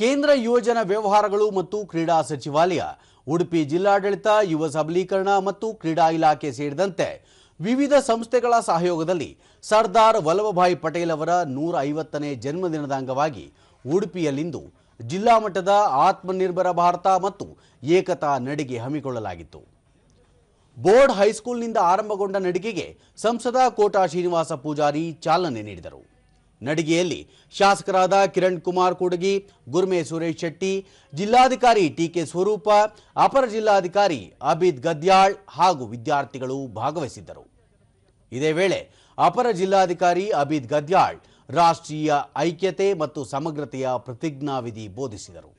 ಕೇಂದ್ರ ಯುವಜನ ವ್ಯವಹಾರಗಳು ಮತ್ತು ಕ್ರೀಡಾ ಸಚಿವಾಲಯ, ಉಡುಪಿ ಜಿಲ್ಲಾಡಳಿತ, ಯುವ ಸಬಲೀಕರಣ ಮತ್ತು ಕ್ರೀಡಾ ಇಲಾಖೆ ಸೇರಿದಂತೆ ವಿವಿಧ ಸಂಸ್ಥೆಗಳ ಸಹಯೋಗದಲ್ಲಿ ಸರ್ದಾರ್ ವಲ್ಲಭಭಾಯಿ ಪಟೇಲ್ ಅವರ ನೂರ ಐವತ್ತನೇ ಜನ್ಮದಿನದ ಅಂಗವಾಗಿ ಉಡುಪಿಯಲ್ಲಿಂದು ಜಿಲ್ಲಾ ಮಟ್ಟದ ಆತ್ಮನಿರ್ಭರ ಭಾರತ ಮತ್ತು ಏಕತಾ ನಡಿಗೆ ಹಮ್ಮಿಕೊಳ್ಳಲಾಗಿತ್ತು. ಬೋರ್ಡ್ ಹೈಸ್ಕೂಲ್ನಿಂದ ಆರಂಭಗೊಂಡ ನಡಿಗೆಗೆ ಸಂಸದ ಕೋಟಾ ಶ್ರೀನಿವಾಸ ಪೂಜಾರಿ ಚಾಲನೆ ನೀಡಿದರು. ನಡಿಗೆಯಲ್ಲಿ ಶಾಸಕರಾದ ಕಿರಣ್ ಕುಮಾರ್ ಕೂಡಗಿ, ಗುರ್ಮೆ ಸುರೇಶ್ ಶೆಟ್ಟಿ, ಜಿಲ್ಲಾಧಿಕಾರಿ ಟಿಕೆ ಸ್ವರೂಪ, ಅಪರ ಜಿಲ್ಲಾಧಿಕಾರಿ ಅಬಿದ್ ಗದ್ಯಾಳ್ ಹಾಗೂ ವಿದ್ಯಾರ್ಥಿಗಳು ಭಾಗವಹಿಸಿದ್ದರು. ಇದೇ ವೇಳೆ ಅಪರ ಜಿಲ್ಲಾಧಿಕಾರಿ ಅಬಿದ್ ಗದ್ಯಾಳ್ ರಾಷ್ಟ್ರೀಯ ಐಕ್ಯತೆ ಮತ್ತು ಸಮಗ್ರತೆಯ ಪ್ರತಿಜ್ಞಾವಿಧಿ ಬೋಧಿಸಿದರು.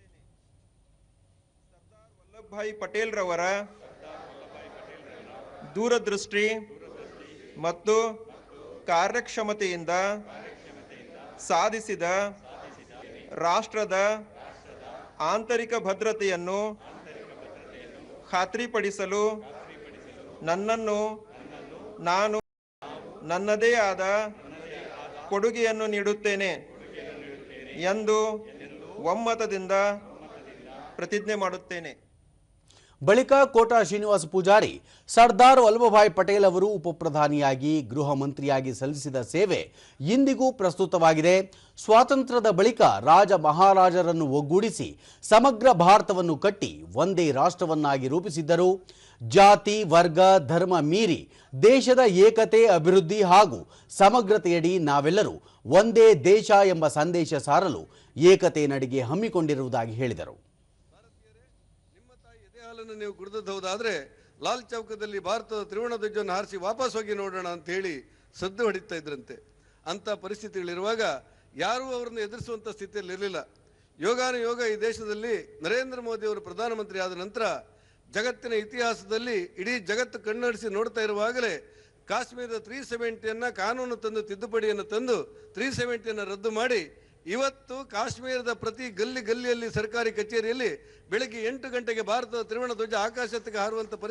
ವಲ್ಲಭಭಾಯಿ ಪಟೇಲ್ ರವರ ದೂರದೃಷ್ಟಿ ಮತ್ತು ಕಾರ್ಯಕ್ಷಮತೆಯಿಂದ ಸಾಧಿಸಿದ ರಾಷ್ಟ್ರದ ಆಂತರಿಕ ಭದ್ರತೆಯನ್ನು ಖಾತ್ರಿಪಡಿಸಲು ನನ್ನನ್ನು ನಾನು ನನ್ನದೇ ಆದ ಕೊಡುಗೆಯನ್ನು ನೀಡುತ್ತೇನೆ ಎಂದು ಒಮ್ಮತದಿಂದ ಪ್ರತಿಜ್ಞೆ ಮಾಡುತ್ತೇನೆ. ಬಳಿಕ ಕೋಟಾ ಶ್ರೀನಿವಾಸ ಪೂಜಾರಿ ಸರ್ದಾರ್ ವಲ್ಲಭಭಾಯ್ ಪಟೇಲ್ ಅವರು ಉಪಪ್ರಧಾನಿಯಾಗಿ, ಗೃಹ ಮಂತ್ರಿಯಾಗಿ ಸಲ್ಲಿಸಿದ ಸೇವೆ ಇಂದಿಗೂ ಪ್ರಸ್ತುತವಾಗಿದೆ. ಸ್ವಾತಂತ್ರ್ಯದ ಬಳಿಕ ರಾಜ ಮಹಾರಾಜರನ್ನು ಒಗ್ಗೂಡಿಸಿ ಸಮಗ್ರ ಭಾರತವನ್ನು ಕಟ್ಟಿ ಒಂದೇ ರಾಷ್ಟ್ರವನ್ನಾಗಿ ರೂಪಿಸಿದ್ದರು. ಜಾತಿ, ವರ್ಗ, ಧರ್ಮ ಮೀರಿ ದೇಶದ ಏಕತೆ, ಅಭಿವೃದ್ಧಿ ಹಾಗೂ ಸಮಗ್ರತೆಯಡಿ ನಾವೆಲ್ಲರೂ ಒಂದೇ ದೇಶ ಎಂಬ ಸಂದೇಶ ಸಾರಲು ಏಕತೆ ನಡಿಗೆ ಹಮ್ಮಿಕೊಂಡಿರುವುದಾಗಿ ಹೇಳಿದರು. ಹಾಲನ್ನು ನೀವು ಕುಡಿದದ್ದು ಹೌದಾದ್ರೆ ಲಾಲ್ ಚೌಕದಲ್ಲಿ ಭಾರತದ ತ್ರಿವರ್ಣ ಧ್ವಜವನ್ನು ಹಾರಿಸಿ ವಾಪಸ್ ಹೋಗಿ ನೋಡೋಣ ಅಂತ ಹೇಳಿ ಸದ್ದು ಹೊಡಿತಾ ಇದ್ರಂತೆ. ಅಂತ ಪರಿಸ್ಥಿತಿಗಳಿರುವಾಗ ಯಾರೂ ಅವರನ್ನು ಎದುರಿಸುವಂತ ಸ್ಥಿತಿಯಲ್ಲಿ ಇರಲಿಲ್ಲ. ಯೋಗಾನುಯೋಗ ಈ ದೇಶದಲ್ಲಿ ನರೇಂದ್ರ ಮೋದಿ ಅವರು ಪ್ರಧಾನಮಂತ್ರಿ ಆದ ನಂತರ ಜಗತ್ತಿನ ಇತಿಹಾಸದಲ್ಲಿ ಇಡೀ ಜಗತ್ತು ಕಣ್ಣಡಿಸಿ ನೋಡ್ತಾ ಇರುವಾಗಲೇ ಕಾಶ್ಮೀರದ ತ್ರೀ ಸೆವೆಂಟಿಯನ್ನ ಕಾನೂನು ತಂದು ತಿದ್ದುಪಡಿಯನ್ನು ತಂದು ತ್ರೀ ಸೆವೆಂಟಿಯನ್ನು ರದ್ದು ಮಾಡಿ ಇವತ್ತು ಕಾಶ್ಮೀರದ ಪ್ರತಿ ಗಲ್ಲಿ ಗಲ್ಲಿಯಲ್ಲಿ ಸರ್ಕಾರಿ ಕಚೇರಿಯಲ್ಲಿ ಬೆಳಗ್ಗೆ ಎಂಟು ಗಂಟೆಗೆ ಭಾರತದ ತ್ರಿವರ್ಣ ಧ್ವಜ ಆಕಾಶಕ್ಕೆ ಹಾರುವಂತ ಪರಿಸ್ಥಿತಿ